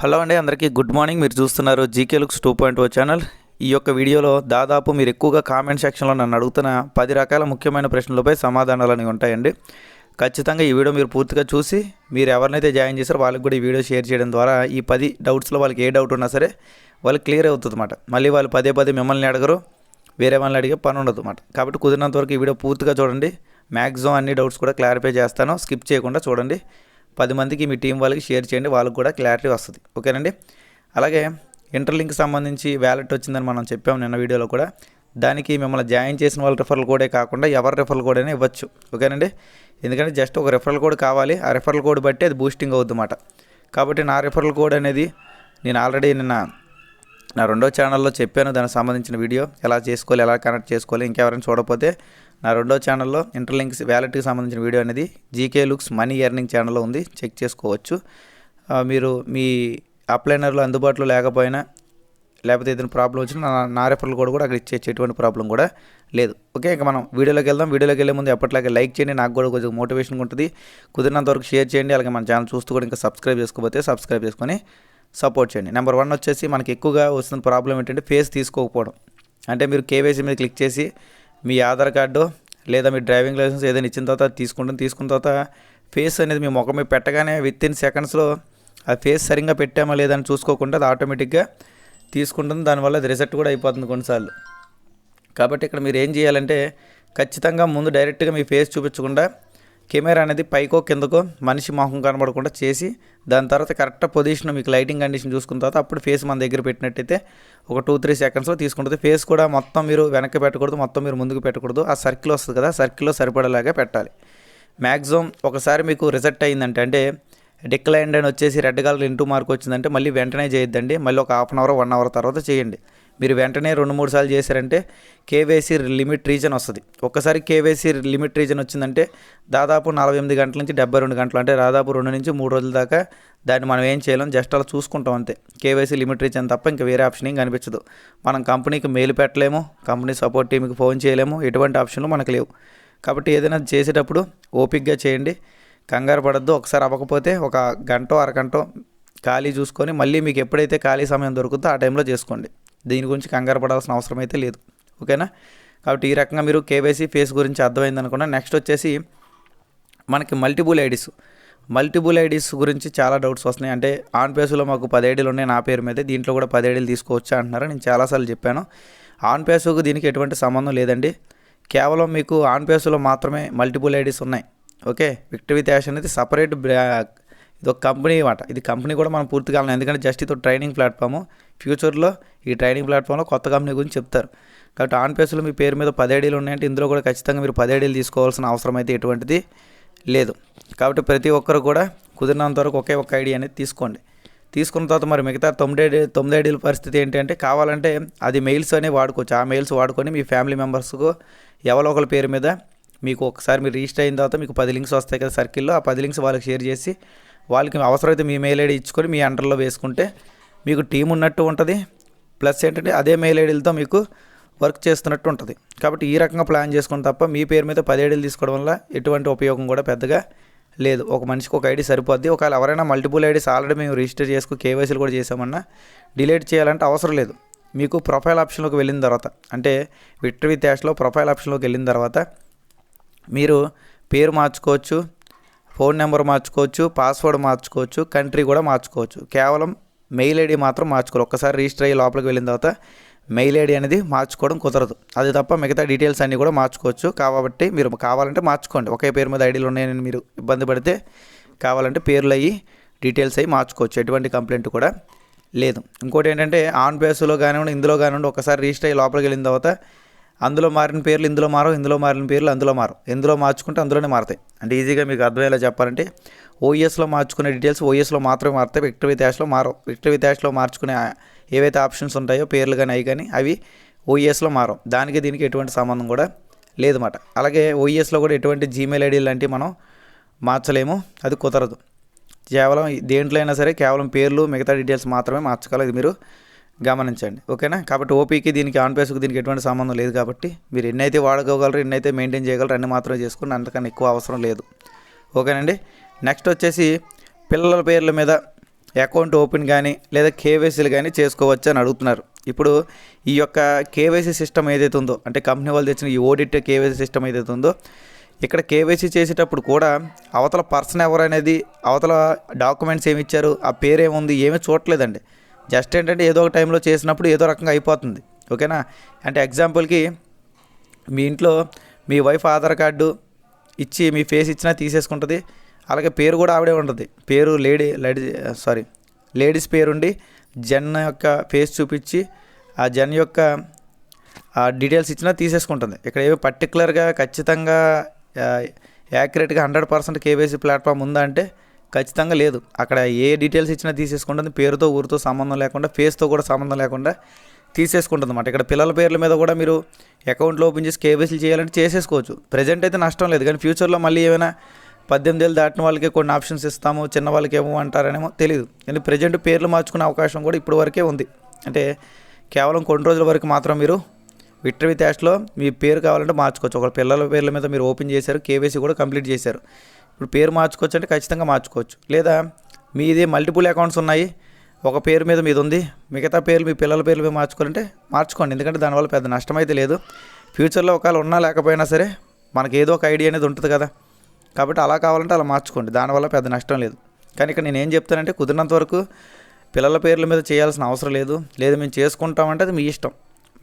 Hello అండి అందరికీ good morning. మీరు చూస్తున్నారు GK looks two point O channel. ఈ యొక్క వీడియోలో దాదాపు మీరు ఎక్కువగా కామెంట్ సెక్షన్లో నన్ను అడుగుతున్న పది రకాల ముఖ్యమైన ప్రశ్నలపై సమాధానాలు అనేవి ఉంటాయండి. ఖచ్చితంగా ఈ వీడియో మీరు పూర్తిగా చూసి మీరు ఎవరినైతే జాయిన్ చేశారో వాళ్ళకి కూడా ఈ వీడియో షేర్ చేయడం ద్వారా ఈ పది డౌట్స్లో వాళ్ళకి ఏ డౌట్ ఉన్నా సరే వాళ్ళకి క్లియర్ అవుతుంది అన్నమాట మళ్ళీ వాళ్ళు పదే పదే మిమ్మల్ని అడగరు వేరే వాళ్ళని అడిగే పని ఉండదు అన్నమాట. కాబట్టి కుదిరినంత వరకు ఈ వీడియో పూర్తిగా చూడండి. మ్యాక్సిమం అన్ని డౌట్స్ కూడా క్లారిఫై చేస్తాను. స్కిప్ చేయకుండా చూడండి. పది మందికి మీ టీం వాళ్ళకి షేర్ చేయండి వాళ్ళకి కూడా క్లారిటీ వస్తుంది. ఓకేనండి? అలాగే ఇంటర్లింక్ సంబంధించి వ్యాలెట్ వచ్చిందని మనం చెప్పాము నిన్న వీడియోలో కూడా. దానికి మిమ్మల్ని జాయిన్ చేసిన వాళ్ళ రిఫరల్ కోడే కాకుండా ఎవరి రిఫరల్ కోడ్ అయినా ఇవ్వచ్చు. ఓకేనండి? ఎందుకంటే జస్ట్ ఒక రిఫరల్ కోడ్ కావాలి. ఆ రిఫరల్ కోడ్ బట్టి అది బూస్టింగ్ అవుద్ది కాబట్టి నా రిఫరల్ కోడ్ అనేది నేను ఆల్రెడీ నిన్న నా రెండో ఛానల్లో చెప్పాను. దానికి సంబంధించిన వీడియో ఎలా చేసుకోవాలి ఎలా కనెక్ట్ చేసుకోవాలి ఇంకెవరైనా చూడకపోతే నా రెండో ఛానల్లో ఇంటర్లింక్స్ వ్యాలెట్కి సంబంధించిన వీడియో అనేది జీకే లుక్స్ మనీ ఎర్నింగ్ ఛానల్లో ఉంది. చెక్ చేసుకోవచ్చు. మీరు మీ అప్లైనర్లో అందుబాటులో లేకపోయినా లేకపోతే ఏదైనా ప్రాబ్లం వచ్చినా నా నా రెఫరల్ కూడా అక్కడ ఇచ్చే ఎటువంటి ప్రాబ్లం కూడా లేదు. ఓకే ఇక మనం వీడియోలోకి వెళ్దాం. వీడియోలోకి వెళ్ళే ముందు ఎప్పటిలాగే లైక్ చేయండి. నాకు కూడా కొంచెం మోటివేషన్ ఉంటుంది. కుదిరినంత వరకు షేర్ చేయండి. అలాగే మన ఛానల్ చూస్తూ కూడా ఇంకా సబ్స్క్రైబ్ చేసుకోకపోతే సబ్స్క్రైబ్ చేసుకొని సపోర్ట్ చేయండి. నెంబర్ వన్ వచ్చేసి మనకి ఎక్కువగా వస్తున్న ప్రాబ్లం ఏంటంటే ఫేస్ తీసుకోకపోవడం. అంటే మీరు కేవైసీ మీద క్లిక్ చేసి మీ ఆధార్ కార్డు లేదా మీ డ్రైవింగ్ లైసెన్స్ ఏదైనా ఇచ్చిన తర్వాత అది తీసుకుంటుంది తీసుకున్న తర్వాత ఫేస్ అనేది మీ ముఖం మీద పెట్టగానే విత్ ఇన్ సెకండ్స్లో ఆ ఫేస్ సరిగ్గా పెట్టామా లేదని చూసుకోకుండా అది ఆటోమేటిక్గా తీసుకుంటుంది. దానివల్ల అది రిజెక్ట్ కూడా అయిపోతుంది కొన్నిసార్లు. కాబట్టి ఇక్కడ మీరు ఏం చేయాలంటే ఖచ్చితంగా ముందు డైరెక్ట్గా మీ ఫేస్ చూపించకుండా కెమెరా అనేది పైకో కిందకో మనిషి మొహం కనబడకుండా చేసి దాని తర్వాత కరెక్ట్ పొజిషన్ మీకు లైటింగ్ కండిషన్ చూసుకున్న తర్వాత అప్పుడు ఫేస్ మన దగ్గర పెట్టినట్టయితే ఒక టూ త్రీ సెకండ్స్లో తీసుకుంటుంది. ఫేస్ కూడా మొత్తం మీరు వెనక్కి పెట్టకూడదు మొత్తం మీరు ముందుకు పెట్టకూడదు. ఆ సర్కిల్ వస్తుంది కదా సర్కిల్లో సరిపడేలాగా పెట్టాలి. మ్యాక్సిమం ఒకసారి మీకు రిజెక్ట్ అయిందంటే అంటే డిక్లైన్డ్ అని వచ్చేసి రెడ్ కలర్ ఇంటూ మార్క్ వచ్చిందంటే మళ్ళీ వెంటనే చేయొద్దండి. మళ్ళీ ఒక half an hour one hour తర్వాత చేయండి. మీరు వెంటనే రెండు మూడు సార్లు చేశారంటే కేవైసీ లిమిట్ రీజన్ వస్తుంది. ఒక్కసారి కేవైసీ లిమిట్ రీజన్ వచ్చిందంటే దాదాపు నలభై ఎనిమిది గంటల నుంచి డెబ్బై రెండు గంటలు అంటే దాదాపు రెండు నుంచి మూడు రోజుల దాకా దాన్ని మనం ఏం చేయలేం జస్ట్ అలా చూసుకుంటాం అంతే. కేవైసీ లిమిట్ రీజన్ తప్ప ఇంకా వేరే ఆప్షన్ ఏం కనిపించదు. మనం కంపెనీకి మెయిల్ పెట్టలేము కంపెనీ సపోర్ట్ టీంకి ఫోన్ చేయలేము ఎటువంటి ఆప్షన్లు మనకు లేవు. కాబట్టి ఏదైనా చేసేటప్పుడు ఓపిక్గా చేయండి. కంగారు పడద్దు ఒకసారి అవ్వకపోతే ఒక గంట అరగంట ఖాళీ చూసుకొని మళ్ళీ మీకు ఎప్పుడైతే ఖాళీ సమయం దొరుకుతుందో ఆ టైంలో చేసుకోండి. దీని గురించి కంగారు పడాల్సిన అవసరం అయితే లేదు. ఓకేనా? కాబట్టి ఈ రకంగా మీరు కేవైసీ ఫేస్ గురించి అర్థమైంది అనుకున్నా. నెక్స్ట్ వచ్చేసి మనకి మల్టిపుల్ ఐడీస్. మల్టిపుల్ ఐడీస్ గురించి చాలా డౌట్స్ వస్తున్నాయి. అంటే ఆన్ పేస్లో మాకు పది ఐడీలు ఉన్నాయి నా పేరు మీద. దీంట్లో కూడా పది ఐడీలు తీసుకోవచ్చా అంటున్నారు నేను చాలాసార్లు చెప్పాను. ఆన్ పేసుకు దీనికి ఎటువంటి సంబంధం లేదండి. కేవలం మీకు ఆన్ పేసులో మాత్రమే మల్టిపుల్ ఐడీస్ ఉన్నాయి. ఓకే? విక్టరీ త్యాష్ అనేది సపరేట్ ఇది ఒక కంపెనీ మాట ఇది కంపెనీ కూడా మనం పూర్తిగా కాలం ఎందుకంటే జస్ట్ ఇది ట్రైనింగ్ ప్లాట్ఫామ్. ఫ్యూచర్లో ఈ ట్రైనింగ్ ప్లాట్ఫామ్లో కొత్త కంపెనీ గురించి చెప్తారు. కాబట్టి ఆన్ పేస్లో మీ పేరు మీద పదేడీలు ఉన్నాయంటే ఇందులో కూడా ఖచ్చితంగా మీరు పదేడీలు తీసుకోవాల్సిన అవసరం అయితే ఎటువంటిది లేదు. కాబట్టి ప్రతి ఒక్కరు కూడా కుదిరినంత వరకు ఒకే ఒక్క ఐడి అనేది తీసుకోండి. తీసుకున్న తర్వాత మరి మిగతా తొమ్మిది ఐడి తొమ్మిది ఐడీల పరిస్థితి ఏంటంటే కావాలంటే అది మెయిల్స్ అనేవి వాడుకోవచ్చు. ఆ మెయిల్స్ వాడుకొని మీ ఫ్యామిలీ మెంబర్స్కు ఎవరో ఒకరి పేరు మీద మీకు ఒకసారి మీరు రిజిస్టర్ అయిన తర్వాత మీకు పది లింక్స్ వస్తాయి కదా సర్కిల్లో. ఆ పది లింక్స్ వాళ్ళకి షేర్ చేసి వాళ్ళకి అవసరమైతే మీ మెయిల్ ఐడి ఇచ్చుకొని మీ అండర్లో వేసుకుంటే మీకు టీం ఉన్నట్టు ఉంటుంది. ప్లస్ ఏంటంటే అదే మెయిల్ ఐడీలతో మీకు వర్క్ చేస్తున్నట్టు ఉంటుంది. కాబట్టి ఈ రకంగా ప్లాన్ చేసుకుని తప్ప మీ పేరు మీద పది ఐడీలు తీసుకోవడం వల్ల ఎటువంటి ఉపయోగం కూడా పెద్దగా లేదు. ఒక మనిషికి ఒక ఐడి సరిపోద్ది. ఒకవేళ ఎవరైనా మల్టిపుల్ ఐడీస్ ఆల్రెడీ మేము రిజిస్టర్ చేసుకుని కేవైసీలు కూడా చేసామన్నా డిలీట్ చేయాలంటే అవసరం లేదు. మీకు ప్రొఫైల్ ఆప్షన్లోకి వెళ్ళిన తర్వాత అంటే విక్టరీ త్యాష్లో ప్రొఫైల్ ఆప్షన్లోకి వెళ్ళిన తర్వాత మీరు పేరు మార్చుకోవచ్చు. ఫోన్ నెంబర్ మార్చుకోవచ్చు పాస్వర్డ్ మార్చుకోవచ్చు కంట్రీ కూడా మార్చుకోవచ్చు. కేవలం మెయిల్ ఐడి మాత్రం మార్చుకోవాలి. ఒక్కసారి రిజిస్టర్ అయ్యి లోపలికి వెళ్ళిన తర్వాత మెయిల్ ఐడి అనేది మార్చుకోవడం కుదరదు. అది తప్ప మిగతా డీటెయిల్స్ అన్నీ కూడా మార్చుకోవచ్చు. కాబట్టి మీరు కావాలంటే మార్చుకోండి. ఒకే పేరు మీద ఐడీలు ఉన్నాయని మీరు ఇబ్బంది పడితే కావాలంటే పేర్లు అయ్యి డీటెయిల్స్ అయ్యి మార్చుకోవచ్చు. ఎటువంటి కంప్లైంట్ కూడా లేదు. ఇంకోటి ఏంటంటే ఆన్ బేస్లో కానివ్వండి ఇందులో కానివ్వండి ఒకసారి రిజిస్టర్ అయ్యి లోపలికి వెళ్ళిన తర్వాత అందులో మారిన పేర్లు ఇందులో మారవు ఇందులో మారిన పేర్లు అందులో మారవు. ఎందులో మార్చుకుంటే అందులోనే మారుతాయి. అంటే ఈజీగా మీకు అర్థమయ్యేలా చెప్పాలంటే ఓఎస్లో మార్చుకునే డీటెయిల్స్ ఓఎస్లో మాత్రమే మారుతాయి విక్టరీ త్యాష్లో మారవు. విక్టరీ యాష్లో మార్చుకునే ఏవైతే ఆప్షన్స్ ఉంటాయో పేర్లు కానీ అవి కానీ అవి ఓఎస్లో మారవు. దానికి దీనికి ఎటువంటి సంబంధం కూడా లేదన్నమాట. అలాగే ఓఎస్లో కూడా ఎటువంటి జీమెయిల్ ఐడి లాంటివి మనం మార్చలేము అది కుదరదు. కేవలం దేంట్లో అయినా సరే కేవలం పేర్లు మిగతా డీటెయిల్స్ మాత్రమే మార్చగలరు ఇది మీరు గమనించండి ఓకేనా? కాబట్టి ఓపీకి దీనికి ఆన్ పేస్కి దీనికి ఎటువంటి సంబంధం లేదు కాబట్టి మీరు ఎన్నైతే వాడుకోగలరు ఎన్నైతే మెయింటైన్ చేయగలరు అన్ని మాత్రమే చేసుకుని అంతకన్నా ఎక్కువ అవసరం లేదు. ఓకేనండి? నెక్స్ట్ వచ్చేసి పిల్లల పేర్ల మీద అకౌంట్ ఓపెన్ కానీ లేదా కేవైసీలు కానీ చేసుకోవచ్చు అని అడుగుతున్నారు. ఇప్పుడు ఈ యొక్క కేవైసీ సిస్టమ్ ఏదైతే ఉందో అంటే కంపెనీ వాళ్ళు తెచ్చిన ఈ ఓడిట్ కేవైసీ సిస్టమ్ ఏదైతే ఉందో ఇక్కడ కేవైసీ చేసేటప్పుడు కూడా అవతల పర్సన్ ఎవరనేది అవతల డాక్యుమెంట్స్ ఏమి ఇచ్చారు ఆ పేరేముంది ఏమీ చూడట్లేదండి. జస్ట్ ఏంటంటే ఏదో ఒక టైంలో చేసినప్పుడు ఏదో రకంగా అయిపోతుంది. ఓకేనా? అంటే ఎగ్జాంపుల్కి మీ ఇంట్లో మీ వైఫ్ ఆధార్ కార్డు ఇచ్చి మీ ఫేస్ ఇచ్చినా తీసేసుకుంటుంది. అలాగే పేరు కూడా ఆవిడే ఉంటుంది. పేరు లేడీ లేడీ సారీ లేడీస్ పేరు ఉండి జన్ యొక్క ఫేస్ చూపించి ఆ జన్ యొక్క ఆ డీటెయిల్స్ ఇచ్చినా తీసేసుకుంటుంది. ఇక్కడ ఏమి పర్టికులర్గా ఖచ్చితంగా యాక్యురేట్గా హండ్రెడ్ పర్సెంట్ కేవైసీ ప్లాట్ఫామ్ ఉందా అంటే ఖచ్చితంగా లేదు. అక్కడ ఏ డీటెయిల్స్ ఇచ్చినా తీసేసుకుంటుంది. పేరుతో ఊరితో సంబంధం లేకుండా ఫేస్తో కూడా సంబంధం లేకుండా తీసేసుకుంటుంది అన్నమాట ఇక్కడ పిల్లల పేర్ల మీద కూడా మీరు అకౌంట్లో ఓపెన్ చేసి కేవైసీలు చేయాలంటే చేసేసుకోవచ్చు. ప్రజెంట్ అయితే నష్టం లేదు. కానీ ఫ్యూచర్లో మళ్ళీ ఏమైనా పద్దెనిమిది ఏళ్ళు దాటిన వాళ్ళకి కొన్ని ఆప్షన్స్ ఇస్తాము. చిన్న వాళ్ళకి ఏమో అంటారనేమో తెలియదు కానీ ప్రజెంట్ పేర్లు మార్చుకునే అవకాశం కూడా ఇప్పుడు వరకే ఉంది. అంటే కేవలం కొన్ని రోజుల వరకు మాత్రం మీరు విక్టరీ ట్యాష్లో మీ పేరు కావాలంటే మార్చుకోవచ్చు. ఒక పిల్లల పేర్ల మీద మీరు ఓపెన్ చేశారు కేవైసీ కూడా కంప్లీట్ చేశారు. ఇప్పుడు పేరు మార్చుకోవచ్చు అంటే ఖచ్చితంగా మార్చుకోవచ్చు. లేదా మీది మల్టిపుల్ అకౌంట్స్ ఉన్నాయి ఒక పేరు మీద మీద ఉంది మిగతా పేర్లు మీ పిల్లల పేర్లు మీద మార్చుకోవాలంటే మార్చుకోండి. ఎందుకంటే దానివల్ల పెద్ద నష్టం అయితే లేదు. ఫ్యూచర్లో ఒకవేళ ఉన్నా లేకపోయినా సరే మనకి ఏదో ఒక ఐడియా అనేది ఉంటుంది కదా. కాబట్టి అలా కావాలంటే అలా మార్చుకోండి. దానివల్ల పెద్ద నష్టం లేదు. కానీ ఇక్కడ నేను ఏం చెప్తానంటే కుదిరినంత వరకు పిల్లల పేర్ల మీద చేయాల్సిన అవసరం లేదు. లేదు మేము చేసుకుంటామంటే అది మీ ఇష్టం.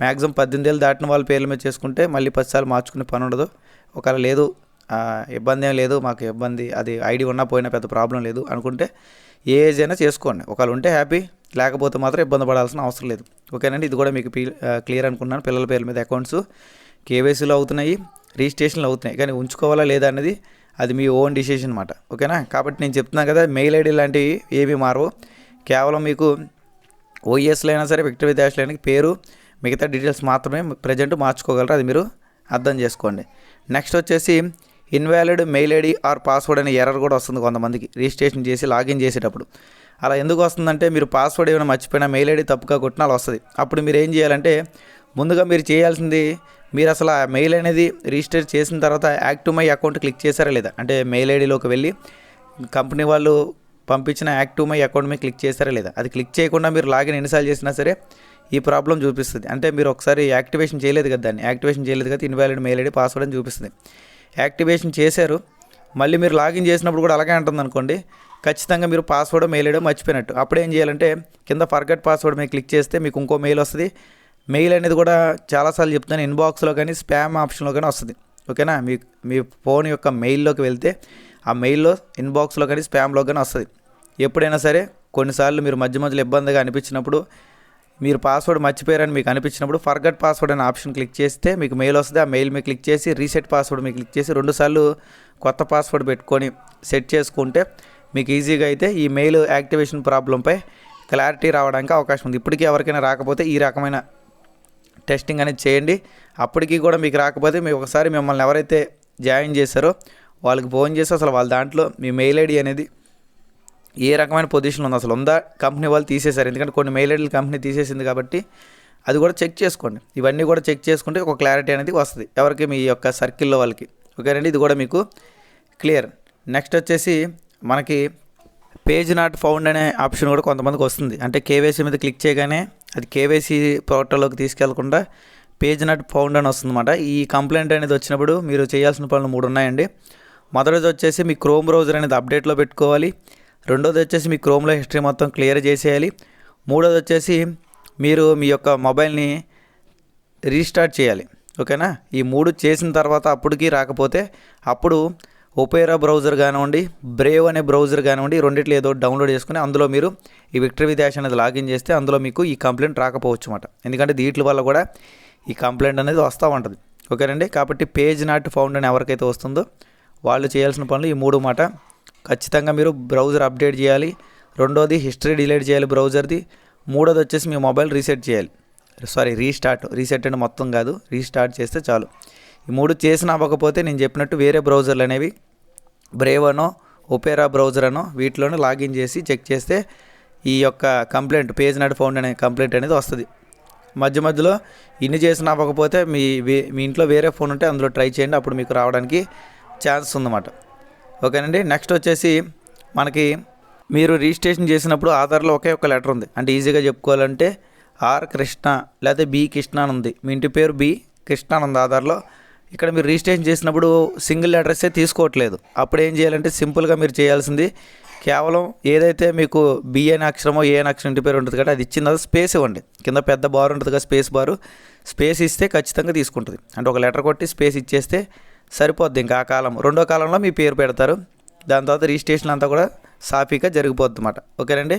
మ్యాక్సిమం పద్దెనిమిది ఏళ్ళు దాటిన వాళ్ళ పేర్ల మీద చేసుకుంటే మళ్ళీ పదిసార్లు మార్చుకునే పని ఉండదు. ఒకవేళ లేదు ఇబ్బంది ఏం లేదు మాకు ఇబ్బంది అది ఐడి ఉన్నా పోయినా పెద్ద ప్రాబ్లం లేదు అనుకుంటే ఏ ఏజ్ అయినా చేసుకోండి. ఒకవేళ ఉంటే హ్యాపీ లేకపోతే మాత్రం ఇబ్బంది పడాల్సిన అవసరం లేదు. ఓకేనండి? ఇది కూడా మీకు క్లియర్ అనుకున్నాను. పిల్లల పేర్ల మీద అకౌంట్స్ కేవైసీలు అవుతున్నాయి రిజిస్ట్రేషన్లు అవుతున్నాయి. కానీ ఉంచుకోవాలా లేదా అనేది అది మీ ఓన్ డిసిషన్ అనమాట ఓకేనా? కాబట్టి నేను చెప్తున్నాను కదా మెయిల్ ఐడి లాంటివి ఏమీ మారవు. కేవలం మీకు ఓఎస్లో అయినా సరే విక్టరీ డాష్లో అయినా పేరు మిగతా డీటెయిల్స్ మాత్రమే ప్రజెంట్ మార్చుకోగలరు? అది మీరు అర్థం చేసుకోండి. నెక్స్ట్ వచ్చేసి invalid mail ID or password అనే ఎర్రర్ కూడా వస్తుంది కొంతమందికి. రిజిస్ట్రేషన్ చేసి లాగిన్ చేసేటప్పుడు. అలా ఎందుకు వస్తుందంటే మీరు పాస్వర్డ్ ఏమైనా మర్చిపోయినా మెయిల్ ఐడి తప్పుగా కొట్టినా అలా వస్తుంది. అప్పుడు మీరు ఏం చేయాలంటే ముందుగా మీరు చేయాల్సింది మీరు అసలు ఆ మెయిల్ అనేది రిజిస్టర్ చేసిన తర్వాత యాక్టివ్ మై అకౌంట్ క్లిక్ చేశారా లేదా? అంటే మెయిల్ ఐడిలోకి వెళ్ళి కంపెనీ వాళ్ళు పంపించిన యాక్టివ్ మై అకౌంట్ మీద క్లిక్ చేశారా లేదా? అది క్లిక్ చేయకుండా మీరు లాగిన్ ఎన్నిసార్లు చేసినా సరే ఈ ప్రాబ్లం చూపిస్తుంది. అంటే మీరు ఒకసారి యాక్టివేషన్ చేయలేదు కదా దాన్ని. యాక్టివేషన్ చేయలేదు కదా ఇన్వాలిడ్ మెయిల్ ఐడి పాస్వర్డ్ అని చూపిస్తుంది. యాక్టివేషన్ చేశారు. మళ్ళీ మీరు లాగిన్ చేసినప్పుడు కూడా అలాగే ఉంటుంది అనుకోండి. ఖచ్చితంగా మీరు పాస్వర్డ్ మెయిల్ ఐడి మర్చిపోయినట్టు. అప్పుడు ఏం చేయాలంటే కింద ఫర్గట్ పాస్వర్డ్ మీద క్లిక్ చేస్తే మీకు ఇంకో మెయిల్ వస్తుంది. మెయిల్ అనేది కూడా చాలాసార్లు చెప్తాను ఇన్బాక్స్లో కానీ స్పామ్ ఆప్షన్లో కానీ వస్తుంది. ఓకేనా? మీ మీ ఫోన్ యొక్క మెయిల్లోకి వెళ్తే ఆ మెయిల్లో ఇన్బాక్స్లో కానీ స్పామ్లో కానీ వస్తుంది. ఎప్పుడైనా సరే కొన్నిసార్లు మీరు మధ్య మధ్యలో ఇబ్బందిగా అనిపించినప్పుడు మీరు పాస్వర్డ్ మర్చిపోయారని మీకు అనిపించినప్పుడు ఫర్గట్ పాస్వర్డ్ అనే ఆప్షన్ క్లిక్ చేస్తే మీకు మెయిల్ వస్తుంది. ఆ మెయిల్ మీద క్లిక్ చేసి రీసెట్ పాస్వర్డ్ మీద క్లిక్ చేసి రెండుసార్లు కొత్త పాస్వర్డ్ పెట్టుకొని సెట్ చేసుకుంటే మీకు ఈజీగా అయితే ఈ మెయిల్ యాక్టివేషన్ ప్రాబ్లంపై క్లారిటీ రావడానికి అవకాశం ఉంది. ఇప్పటికీ ఎవరికైనా రాకపోతే ఈ రకమైన టెస్టింగ్ అనేది చేయండి. అప్పటికి కూడా మీకు రాకపోతే మీ ఒకసారి మిమ్మల్ని ఎవరైతే జాయిన్ చేశారో వాళ్ళకి ఫోన్ చేసి అసలు వాళ్ళ దాంట్లో మీ మెయిల్ ఐడి అనేది ఏ రకమైన పొజిషన్ ఉంది అసలు ఉందా? కంపెనీ వాళ్ళు తీసేశారు. ఎందుకంటే కొన్ని మెయిల్ ఐడీలు కంపెనీ తీసేసింది కాబట్టి అది కూడా చెక్ చేసుకోండి. ఇవన్నీ కూడా చెక్ చేసుకుంటే ఒక క్లారిటీ అనేది వస్తుంది. ఎవరికి? మీ యొక్క సర్కిల్లో వాళ్ళకి. ఓకేనండి ఇది కూడా మీకు క్లియర్ నెక్స్ట్ వచ్చేసి మనకి పేజ్ నాట్ ఫౌండ్ అనే ఆప్షన్ కూడా కొంతమందికి వస్తుంది. అంటే కేవైసీ మీద క్లిక్ చేయగానే అది కేవైసీ పోర్టల్లోకి తీసుకెళ్ళకుండా పేజ్ నాట్ ఫౌండ్ అని వస్తుందన్నమాట. ఈ కంప్లైంట్ అనేది వచ్చినప్పుడు మీరు చేయాల్సిన పనులు మూడు ఉన్నాయండి. మొదటిది వచ్చేసి మీ క్రోమ్ బ్రౌజర్ అనేది అప్డేట్లో పెట్టుకోవాలి. రెండోది వచ్చేసి మీ క్రోమ్లో హిస్టరీ మొత్తం క్లియర్ చేసేయాలి. మూడోది వచ్చేసి మీరు మీ యొక్క మొబైల్ని రీస్టార్ట్ చేయాలి. ఓకేనా ఈ మూడు చేసిన తర్వాత అప్పటికి రాకపోతే అప్పుడు ఒపేరా బ్రౌజర్ కానివ్వండి బ్రేవ్ అనే బ్రౌజర్ కానివ్వండి రెండిట్లో ఏదో డౌన్లోడ్ చేసుకుని అందులో మీరు ఈ విక్టరీ విద్యాష్ అనేది లాగిన్ చేస్తే అందులో మీకు ఈ కంప్లైంట్ రాకపోవచ్చు అన్నమాట. ఎందుకంటే దీంట్లో వల్ల కూడా ఈ కంప్లైంట్ అనేది వస్తూ ఉంటుంది. ఓకేనండి కాబట్టి పేజ్ నాట్ ఫౌండ్ అని ఎవరికైతే వస్తుందో వాళ్ళు చేయాల్సిన పనులు ఈ మూడు మాట ఖచ్చితంగా మీరు బ్రౌజర్ అప్డేట్ చేయాలి. రెండోది హిస్టరీ డిలీట్ చేయాలి బ్రౌజర్ది మూడోది వచ్చేసి మీ మొబైల్ రీసెట్ చేయాలి. సారీ రీస్టార్ట్ రీసెట్ అంటే మొత్తం కాదు. రీస్టార్ట్ చేస్తే చాలు. ఈ మూడు చేసిన అవ్వకపోతే నేను చెప్పినట్టు వేరే బ్రౌజర్లు అనేవి బ్రేవ్ అనో ఒపేరా బ్రౌజర్ అనో వీటిలోనే లాగిన్ చేసి చెక్ చేస్తే ఈ యొక్క కంప్లైంట్ పేజ్ నాట్ ఫౌండ్ అనే కంప్లైంట్ అనేది వస్తుంది. మధ్య మధ్యలో ఇన్ని చేసిన అవ్వకపోతే మీ వే- మీ ఇంట్లో వేరే ఫోన్ ఉంటే అందులో ట్రై చేయండి. అప్పుడు మీకు రావడానికి ఛాన్స్ ఉందన్నమాట. ఓకేనండి నెక్స్ట్ వచ్చేసి మనకి మీరు రిజిస్ట్రేషన్ చేసినప్పుడు ఆధార్లో ఒకే ఒక లెటర్ ఉంది. అంటే ఈజీగా చెప్పుకోవాలంటే ఆర్ కృష్ణ లేకపోతే బి కృష్ణ అని ఉంది. మీ ఇంటి పేరు బి కృష్ణ అని ఉంది ఆధార్లో. ఇక్కడ మీరు రిజిస్ట్రేషన్ చేసినప్పుడు సింగిల్ అడ్రస్సే తీసుకోవట్లేదు. అప్పుడు ఏం చేయాలంటే సింపుల్గా మీరు చేయాల్సింది కేవలం ఏదైతే మీకు బి అనే అక్షరమో ఏ అనే అక్షరం ఇంటి పేరు ఉంటుంది కదా అది ఇచ్చిన తర్వాత స్పేస్ ఇవ్వండి. కింద పెద్ద బార్ ఉంటుంది కదా స్పేస్ బారు స్పేస్ ఇస్తే ఖచ్చితంగా తీసుకుంటుంది. అంటే ఒక లెటర్ కొట్టి స్పేస్ ఇచ్చేస్తే సరిపోద్ది ఇంకా ఆ కాలం. రెండో కాలంలో మీ పేరు పెడతారు. దాని తర్వాత రిజిస్ట్రేషన్ అంతా కూడా సాఫీగా జరిగిపోద్ది అన్నమాట ఓకేనండి?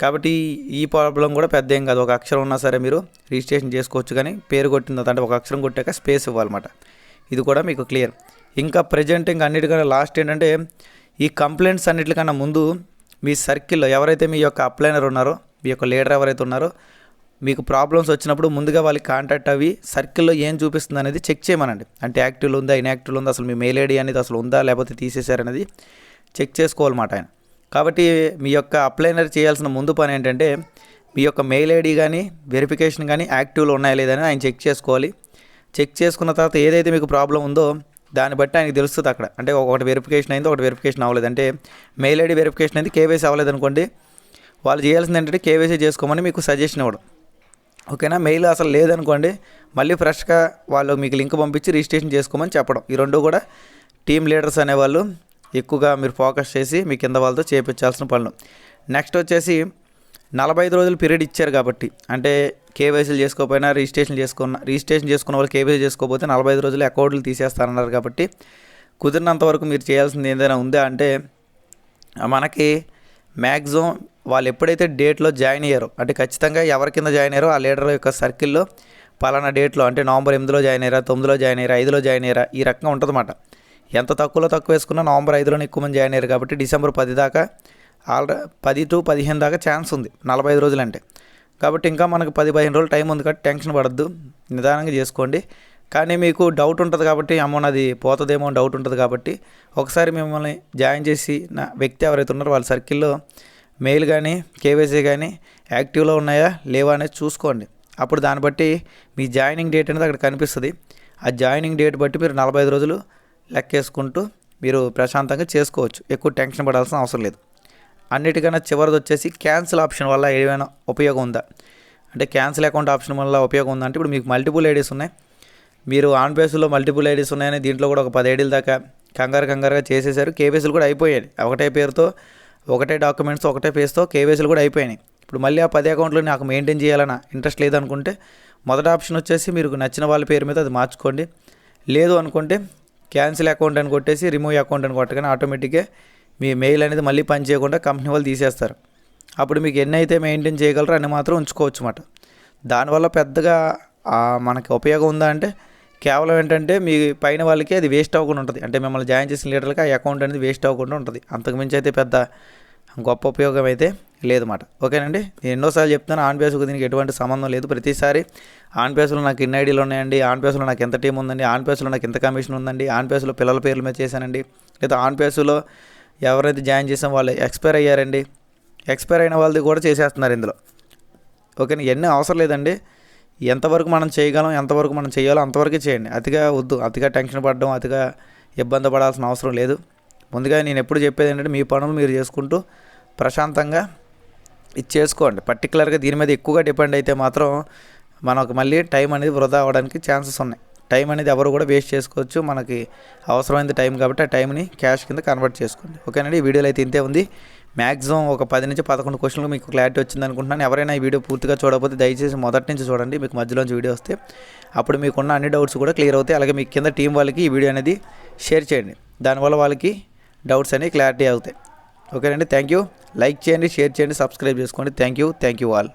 కాబట్టి ఈ ప్రాబ్లం కూడా పెద్ద ఏం కాదు. ఒక అక్షరం ఉన్నా సరే మీరు రిజిస్ట్రేషన్ చేసుకోవచ్చు కానీ పేరు కొట్టిన అంటే ఒక అక్షరం కొట్టాక స్పేస్ ఇవ్వాలన్నమాట. ఇది కూడా మీకు క్లియర్. ఇంకా ప్రజెంట్ ఇంకా అన్నిటికన్నా లాస్ట్ ఏంటంటే ఈ కంప్లైంట్స్ అన్నిటికన్నా ముందు మీ సర్కిల్లో ఎవరైతే మీ యొక్క అప్లైనర్ ఉన్నారో మీ యొక్క లీడర్ ఎవరైతే ఉన్నారో మీకు ప్రాబ్లమ్స్ వచ్చినప్పుడు ముందుగా వాళ్ళకి కాంటాక్ట్ అవి సర్కిల్లో ఏం చూపిస్తుంది అనేది చెక్ చేయమనండి. అంటే యాక్టివ్లో ఉందా ఇన్యాక్టివ్లో ఉందా అసలు మీ మెయిల్ ఐడి అనేది అసలు ఉందా లేకపోతే తీసేశారనేది చెక్ చేసుకోవాలన్నమాట ఆయన. కాబట్టి మీ యొక్క అప్లైనర్ చేయాల్సిన ముందు పని ఏంటంటే మీ యొక్క మెయిల్ ఐడి కానీ వెరిఫికేషన్ కానీ యాక్టివ్లో ఉన్నాయా లేదని ఆయన చెక్ చేసుకోవాలి. చెక్ చేసుకున్న తర్వాత ఏదైతే మీకు ప్రాబ్లం ఉందో దాన్ని బట్టి ఆయనకి తెలుస్తుంది అక్కడ. అంటే ఒకటి వెరిఫికేషన్ అయింది ఒకటి వెరిఫికేషన్ అవ్వలేదు. అంటే మెయిల్ ఐడి వెరిఫికేషన్ అయింది కేవైసీ అవ్వలేదు అనుకోండి వాళ్ళు చేయాల్సింది ఏంటంటే కేవైసీ చేసుకోమని మీకు సజెషన్ ఇవ్వడం. ఓకేనా? మెయిల్ అసలు లేదనుకోండి మళ్ళీ ఫ్రెష్గా వాళ్ళు మీకు లింక్ పంపించి రిజిస్ట్రేషన్ చేసుకోమని చెప్పడం. ఈ రెండు కూడా టీమ్ లీడర్స్ అనేవాళ్ళు ఎక్కువగా మీరు ఫోకస్ చేసి మీ కింద వాళ్ళతో చేయించాల్సిన పనులు. నెక్స్ట్ వచ్చేసి నలభై ఐదు రోజులు పీరియడ్ ఇచ్చారు కాబట్టి అంటే కేవైసీలు చేసుకోకపోయినా రిజిస్ట్రేషన్ చేసుకున్న రిజిస్ట్రేషన్ చేసుకున్న వాళ్ళు కేవైసీ చేసుకోకపోతే నలభై ఐదు రోజులు అకౌంట్లు తీసేస్తారన్నారు కాబట్టి కుదిరినంత వరకు మీరు చేయాల్సింది ఏదైనా ఉందా అంటే మనకి మ్యాక్సిమం వాళ్ళు ఎప్పుడైతే డేట్లో జాయిన్ అయ్యారో అంటే ఖచ్చితంగా ఎవరి కింద జాయిన్ అయ్యారో ఆ లీడర్ యొక్క సర్కిల్లో పలానా డేట్లో అంటే నవంబర్ ఎనిమిదిలో జాయిన్ అయ్యారా తొమ్మిదిలో జాయిన్ అయ్యారా ఐదులో జాయిన్ అయ్యారా ఈ రకంగా ఉంటుందన్నమాట. ఎంత తక్కువలో తక్కువ వేసుకున్నా నవంబర్ ఐదులోనే ఎక్కువ మంది జాయిన్ అయ్యారు కాబట్టి డిసెంబర్ పది దాకా ఆల్రెడీ పది టు పదిహేను దాకా ఛాన్స్ ఉంది నలభై ఐదు రోజులు అంటే కాబట్టి ఇంకా మనకు పది పదిహేను రోజులు టైం ఉంది కాబట్టి టెన్షన్ పడద్దు నిదానంగా చేసుకోండి. కానీ మీకు డౌట్ ఉంటుంది కాబట్టి అమ్మో నాది పోతుందేమో అని డౌట్ ఉంటుంది కాబట్టి ఒకసారి మిమ్మల్ని జాయిన్ చేసి నా వ్యక్తి ఎవరైతే ఉన్నారో వాళ్ళ సర్కిల్లో మెయిల్ కానీ కేవైసీ కానీ యాక్టివ్లో ఉన్నాయా లేవా అనేది చూసుకోండి. అప్పుడు దాన్ని బట్టి మీ జాయినింగ్ డేట్ అనేది అక్కడ కనిపిస్తుంది. ఆ జాయినింగ్ డేట్ బట్టి మీరు నలభై ఐదు రోజులు లెక్కేసుకుంటూ మీరు ప్రశాంతంగా చేసుకోవచ్చు. ఎక్కువ టెన్షన్ పడాల్సిన అవసరం లేదు. అన్నిటికన్నా చివరిది వచ్చేసి క్యాన్సిల్ ఆప్షన్ వల్ల ఏమైనా ఉపయోగం ఉందా? అంటే క్యాన్సిల్ అకౌంట్ ఆప్షన్ వల్ల ఉపయోగం ఉందా? అంటే ఇప్పుడు మీకు మల్టిపుల్ ఐడీస్ ఉన్నాయి. మీరు ఆన్ బేస్లో మల్టిపుల్ ఐడీస్ ఉన్నాయని దీంట్లో కూడా ఒక పది ఐడీల దాకా కంగారు కంగారుగా చేసేసారు కేవైసీలు కూడా అయిపోయాయి. ఒకటే పేరుతో ఒకటే డాక్యుమెంట్స్ ఒకటే ఫేస్తో కేవైసీలు కూడా అయిపోయినాయి. ఇప్పుడు మళ్ళీ ఆ పది అకౌంట్లో నాకు మెయింటైన్ చేయాలన్న ఇంట్రెస్ట్ లేదనుకుంటే మొదటి ఆప్షన్ వచ్చేసి మీరు నచ్చిన వాళ్ళ పేరు మీద అది మార్చుకోండి. లేదు అనుకుంటే క్యాన్సిల్ అకౌంట్ అని కొట్టేసి రిమూవ్ అకౌంట్ అని కొట్టగానే ఆటోమేటిక్గా మీ మెయిల్ అనేది మళ్ళీ పని చేయకుండా కంపెనీ వాళ్ళు తీసేస్తారు. అప్పుడు మీకు ఎన్ని అయితే మెయింటైన్ చేయగలరో అన్ని మాత్రం ఉంచుకోవచ్చు అన్నమాట దానివల్ల పెద్దగా మనకి ఉపయోగం ఉందా అంటే కేవలం ఏంటంటే మీ పైన వాళ్ళకి అది వేస్ట్ అవ్వకుండా ఉంటుంది. అంటే మిమ్మల్ని జాయిన్ చేసిన లీడర్లకి ఆ అకౌంట్ అనేది వేస్ట్ అవ్వకుండా ఉంటుంది. అంతకుమించి అయితే పెద్ద గొప్ప ఉపయోగం అయితే లేదన్నమాట. ఓకేనండి? నేను ఎన్నోసార్లు చెప్తాను ఆన్ బేస్కు దీనికి ఎటువంటి సంబంధం లేదు. ప్రతిసారి ఆన్ పేస్లో నాకు ఇన్ని ఐడీలు ఉన్నాయండి ఆన్ బేస్లో నాకు ఎంత టీం ఉందండి ఆన్ బేస్లో నాకు ఎంత కమిషన్ ఉందండి ఆన్ బేస్లో పిల్లల పేర్ల మీద చేశానండి లేదా ఆన్ బేస్లో ఎవరైతే జాయిన్ చేసాం వాళ్ళు ఎక్స్పైర్ అయ్యారండి ఎక్స్పైర్ అయిన వాళ్ళది కూడా చేసేస్తున్నారు ఇందులో. ఓకేనా? ఇవన్నీ అవసరం లేదండి. ఎంతవరకు మనం చేయగలం ఎంతవరకు మనం చేయాలో అంతవరకే చేయండి. అతిగా వద్దు అతిగా టెన్షన్ పడడం అతిగా ఇబ్బంది పడాల్సిన అవసరం లేదు. ముందుగా నేను ఎప్పుడు చెప్పేది ఏంటంటే మీ పనులు మీరు చేసుకుంటూ ప్రశాంతంగా ఇది చేసుకోండి. పర్టికులర్గా దీని మీద ఎక్కువగా డిపెండ్ అయితే మాత్రం మనకు మళ్ళీ టైం అనేది వృధా అవ్వడానికి ఛాన్సెస్ ఉన్నాయి. టైం అనేది ఎవరు కూడా వేస్ట్ చేసుకోవచ్చు. మనకి అవసరమైన టైం కాబట్టి ఆ టైంని క్యాష్ కింద కన్వర్ట్ చేసుకోండి. ఓకేనండి ఈ వీడియోలో అయితే ఇంతే ఉంది. మ్యాక్సిమం ఒక పది నుంచి పదకొండు క్వశ్చన్లు మీకు క్లారిటీ వచ్చింది అనుకుంటున్నాను. ఎవరైనా ఈ వీడియో పూర్తిగా చూడకపోతే దయచేసి మొదటి నుంచి చూడండి. మీకు మధ్యలోంచి వీడియో వస్తే అప్పుడు మీకున్న అన్ని డౌట్స్ కూడా క్లియర్ అవుతాయి. అలాగే మీ కింద టీం వాళ్ళకి ఈ వీడియో అనేది షేర్ చేయండి. దానివల్ల వాళ్ళకి డౌట్స్ అనేవి క్లారిటీ అవుతాయి. ఓకేనండి. Thank you. లైక్ చేయండి షేర్ చేయండి సబ్స్క్రైబ్ చేసుకోండి. Thank you. Thank you all.